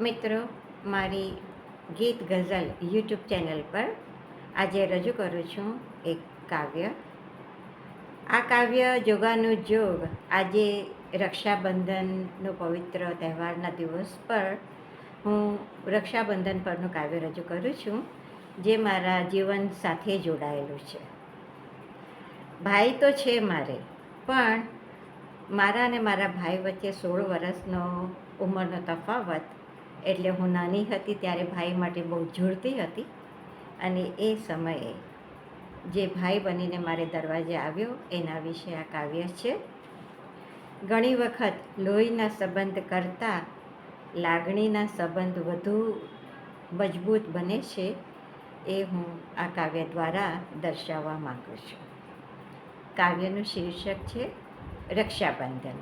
મિત્રો, મારી ગીત ગઝલ યુટ્યુબ ચેનલ પર આજે રજૂ કરું છું એક કાવ્ય. આ કાવ્ય જોગાનું જોગ આજે રક્ષાબંધનનો પવિત્ર તહેવારના દિવસ પર હું રક્ષાબંધન પરનું કાવ્ય રજૂ કરું છું, જે મારા જીવન સાથે જોડાયેલું છે. ભાઈ તો છે મારે, પણ મારા અને મારા ભાઈ વચ્ચે સોળ વર્ષનો ઉંમરનો તફાવત એટલે હું નાની હતી ત્યારે ભાઈ માટે બહુ જોડતી હતી. અને એ સમયે જે ભાઈ બનીને મારે દરવાજે આવ્યો, એના વિશે આ કાવ્ય છે. ઘણી વખત લોહીના સંબંધ કરતાં લાગણીના સંબંધ વધુ મજબૂત બને છે એ હું આ કાવ્ય દ્વારા દર્શાવવા માગું છું. કાવ્યનું શીર્ષક છે રક્ષાબંધન.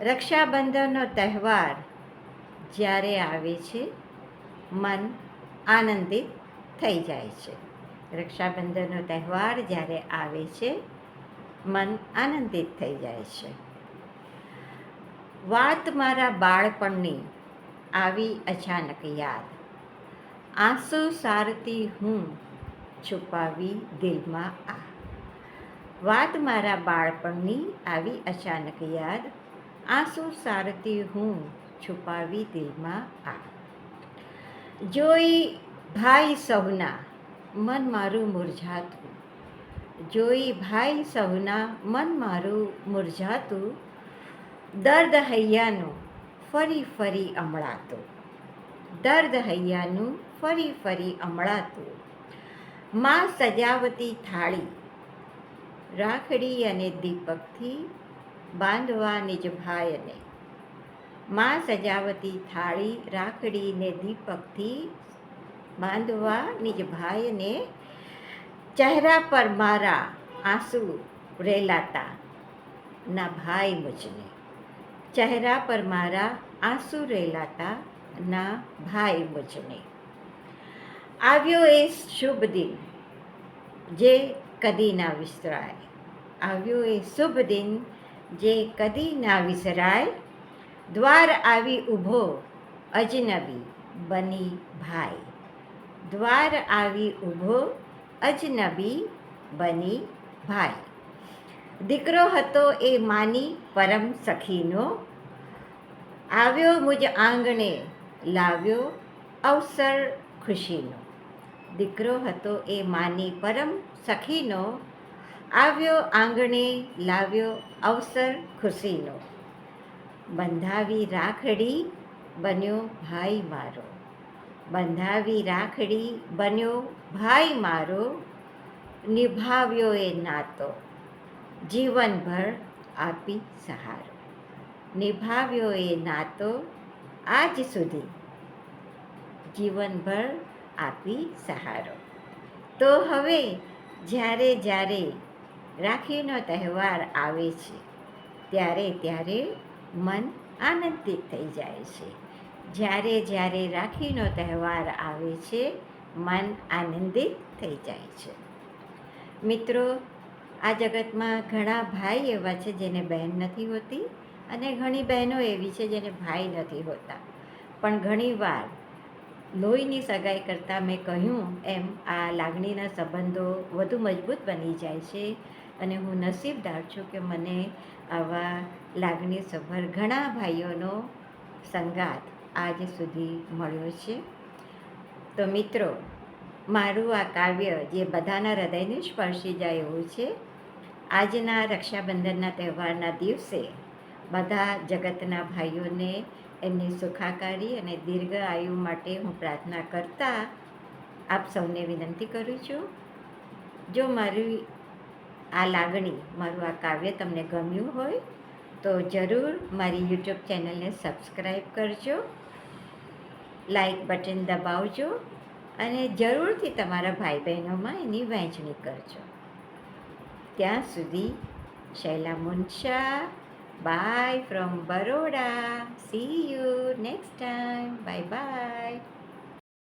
રક્ષાબંધનનો તહેવાર જ્યારે આવે છે, મન આનંદિત થઈ જાય છે. રક્ષાબંધનનો તહેવાર જ્યારે આવે છે, મન આનંદિત થઈ જાય છે. વાત મારા બાળપણની આવી અચાનક યાદ. આંસુ સારતી હું છુપાવી દિલમાં આ. વાત મારા બાળપણની આવી અચાનક યાદ. આંસુ સારતી હું છુપાવી દિલમાં આ જોઈ ભાઈ સૌના મન મારું મુરઝાતું. જોઈ ભાઈ સૌના મન મારું મુરઝાતું. દર્દ હૈયાનું ફરી ફરી અમળાતું. દર્દ હૈયાનું ફરી ફરી અમળાતું. માં સજાવતી થાળી, રાખડી અને દીપકથી બાંધવા નિજ ભાઈને માં સજાવતી થાળી રાખડીને દીપકથી બાંધવા નિજ ભાઈને ચહેરા પર મારા આંસુ રેલાતા. ના ભાઈ મુજને. ચહેરા પર મારા આંસુ રેલાતા, ના ભાઈ મુજને. આવ્યો એ શુભ દિન, જે કદી ના વિસરાય. આવ્યો એ શુભ દિન, જે કદી ના વિસરાય. દ્વાર આવી ઊભો, અજનબી બની ભાઈ. દ્વાર આવી ઊભો, અજનબી બની ભાઈ. દીકરો હતો એ માની પરમ સખીનો. આવ્યો મુજ આંગણે, લાવ્યો અવસર ખુશીનો. દીકરો હતો એ માની પરમ સખીનો. આવ્યો આંગણે, લાવ્યો અવસર ખુશીનો. બંધાવી રાખડી બન્યો ભાઈ મારો. બંધાવી રાખડી બન્યો ભાઈ મારો. નિભાવ્યો એ નાતો, જીવનભર આપી સહારો. નિભાવ્યો એ નાતો આજ સુધી, જીવનભર આપી સહારો. તો હવે જ્યારે જ્યારે રાખીનો તહેવાર આવે છે, ત્યારે ત્યારે મન આનંદિત થઈ જાય છે. જ્યારે જ્યારે રાખીનો તહેવાર આવે છે, મન આનંદિત થઈ જાય છે. મિત્રો, આ જગતમાં ઘણા ભાઈ એવા છે જેને બહેન નથી હોતી અને ઘણી બહેનો એવી છે જેને ભાઈ નથી હોતા. પણ ઘણીવાર લોહીની સગાઈ કરતાં મેં કહ્યું એમ આ લાગણીના સંબંધો વધુ મજબૂત બની જાય છે અને હું નસીબદાર છું કે મને આવા લાગણી સભર ઘણા ભાઈઓનો સંગાત આજ સુધી મળ્યો છે. તો મિત્રો, મારું આ કાવ્ય જે બધાના હૃદયને સ્પર્શી જાય એવું છે, આજના રક્ષાબંધનના તહેવારના દિવસે બધા જગતના ભાઈઓને એમની સુખાકારી અને દીર્ઘ આયુ માટે હું પ્રાર્થના કરતા આપ સૌને વિનંતી કરું છું. જો મારી આ લાગણી મારું આ કાવ્ય તમને ગમ્યું હોય તો જરૂર મારી યુટ્યુબ ચેનલને સબસ્ક્રાઈબ કરજો, લાઈક બટન દબાવજો અને જરૂરથી તમારા ભાઈ બહેનોમાં એની વહેંચણી કરજો. ત્યાં સુધી Shaila Munsha bye from Baroda see you next time bye bye